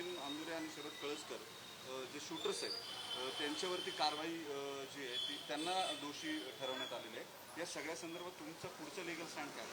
सचिन आंदुरे आणि शरद कळसकर जे शूटर्स आहेत त्यांच्यावरती कारवाई जी आहे ती त्यांना दोषी ठरवण्यात आलेली आहे. या सगळ्या संदर्भात तुमचं पुढचं लिगल स्टँड काय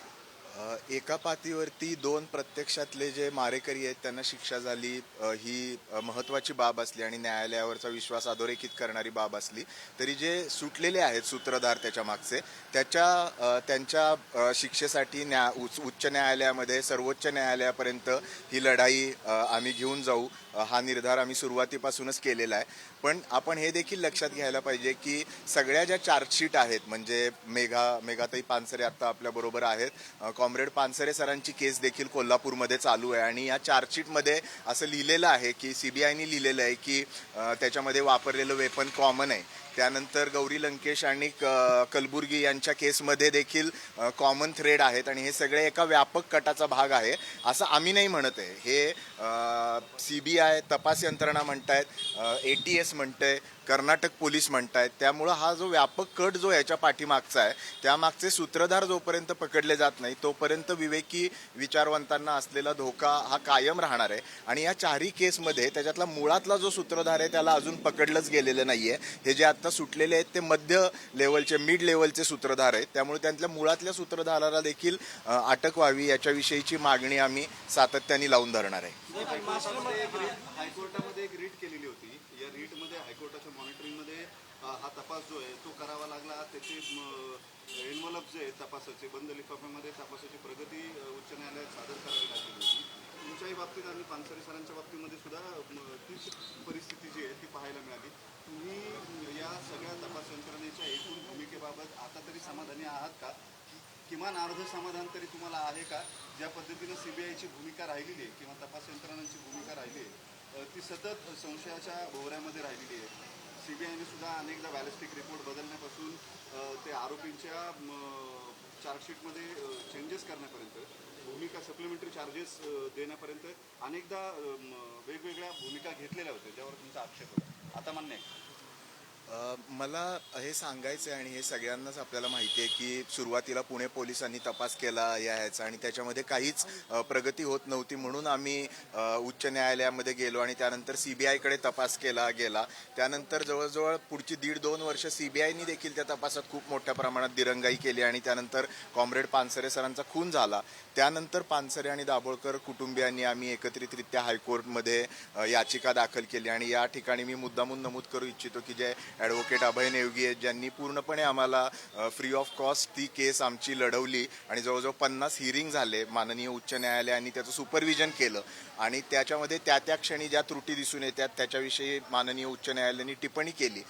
एका पातीवरती दोन प्रत्यक्षातले जे मारेकरी आहेत त्यांना शिक्षा झाली. ही महत्त्वाची महत्वाची बाब असली आणि न्यायालयावरचा विश्वास अधोरेखित करणारी बाब असली तरी जे सुटलेले आहेत सूत्रधार त्याच्या मागचे त्याच्या त्यांच्या शिक्षेसाठी न्या उच्च उच्च न्यायालयामध्ये सर्वोच्च न्यायालयापर्यंत ही लढाई आम्ही घेऊन जाऊ. हा निर्धार आम्ही सुरुवातीपासूनच केलेला आहे. पण आपण हे देखील लक्षात घ्यायला पाहिजे की सगळ्या ज्या चार्जशीट आहेत म्हणजे मेघा मेघाताई पानसरे आता आपल्याबरोबर आहेत कॉम्रेड पानसरे सरांची केस देखील कोल्हापूरमध्ये चालू आहे. आणि या चार्जशीटमध्ये असं लिहिलेलं आहे की सीबीआयने लिहिलेलं आहे की त्याच्यामध्ये वापरलेलं वेपन कॉमन आहे. त्यानंतर गौरी लंकेश आणि क- कलबुर्गी यांच्या केसमध्ये देखील कॉमन थ्रेड आहेत आणि हे सगळे एका व्यापक कटाचा भाग आहे असं आम्ही नाही म्हणत आहे. हे सी बी आय तपास यंत्रणा म्हणतायत ए टी एस म्हणतंय कर्नाटक पोलीस म्हणतायत त्यामुळं हा जो व्यापक कट जो याच्या पाठीमागचा आहे त्यामागचे सूत्रधार जोपर्यंत पकडले जात नाही तोपर्यंत विवेकी विचारवंतांना असलेला धोका हा कायम राहणार आहे. आणि या चारही केसमध्ये त्याच्यातला मुळातला जो सूत्रधार आहे त्याला अजून पकडलंच गेलेलं नाही आहे हे जे आत्ता सुटलेले आहेत ते मध्य लेवलचे मिड लेवलचे सूत्रधार आहेत. त्यामुळे त्यांतल्या मुळातल्या सूत्रधाराला देखील अटक व्हावी याच्याविषयीची मागणी आम्ही सातत्याने लावून धरणार आहे. हायकोर्टामध्ये एक हायकोर्टामध्ये एक रीट केलेली होती. या रीटमध्ये हायकोर्टाच्या मॉनिटरिंगमध्ये हा तपास जो आहे तो करावा लागला. त्याचे एनवलप जे आहे तपासाचे बंद लिफाफ्यामध्ये तपासाची प्रगती उच्च न्यायालयात सादर करावी लागलेली होती. तुमच्याही बाबतीत आणि पानसरे सरांच्या बाबतीमध्ये सुद्धा तीच परिस्थिती जी आहे ती पाहायला मिळाली. तुम्ही या सगळ्या तपास यंत्रणेच्या एकूण भूमिकेबाबत आता तरी समाधानी आहात का? किमान अर्ध समाधान तरी तुम्हाला आहे का? ज्या पद्धतीनं सीबीआयची भूमिका राहिलेली आहे किंवा तपास यंत्रणांची भूमिका राहिली आहे ती सतत संशयाच्या भोवऱ्यामध्ये राहिलेली आहे. सीबीआयने सुद्धा अनेकदा बॅलिस्टिक रिपोर्ट बदलण्यापासून ते आरोपींच्या चार्जशीटमध्ये चेंजेस करण्यापर्यंत भूमिका सप्लिमेंटरी चार्जेस देण्यापर्यंत अनेकदा वेगवेगळ्या भूमिका घेतलेल्या होत्या ज्यावर तुमचा आक्षेप होता. आता मान्य आहे मला हे सांगायचं आहे आणि हे सगळ्यांनाच आपल्याला माहिती आहे की सुरुवातीला पुणे पोलिसांनी तपास केला या ह्याचा आणि त्याच्यामध्ये काहीच प्रगती होत नव्हती म्हणून आम्ही उच्च न्यायालयामध्ये गेलो आणि त्यानंतर सीबीआयकडे तपास केला गेला. त्यानंतर जवळजवळ पुढची दीड दोन वर्ष सीबीआयनी देखील त्या तपासात खूप मोठ्या प्रमाणात दिरंगाई केली आणि त्यानंतर कॉम्रेड पानसरे सरांचा खून झाला. त्यानंतर पानसरे आणि दाभोळकर कुटुंबियांनी आम्ही एकत्रितरित्या हायकोर्टमध्ये याचिका दाखल केली आणि या ठिकाणी मी मुद्दामून नमूद करू इच्छितो की जे ॲडव्होकेट अभय नेवगी आहेत ज्यांनी पूर्णपणे आम्हाला फ्री ऑफ कॉस्ट ती केस आमची लढवली आणि जवळजवळ पन्नास हिअरिंग झाले माननीय उच्च न्यायालयाने त्याचं सुपरविजन केलं. आणि त्याच्यामध्ये त्या त्या क्षणी ज्या त्रुटी दिसून येतात त्याच्याविषयी माननीय उच्च न्यायालयाने टिप्पणी केली.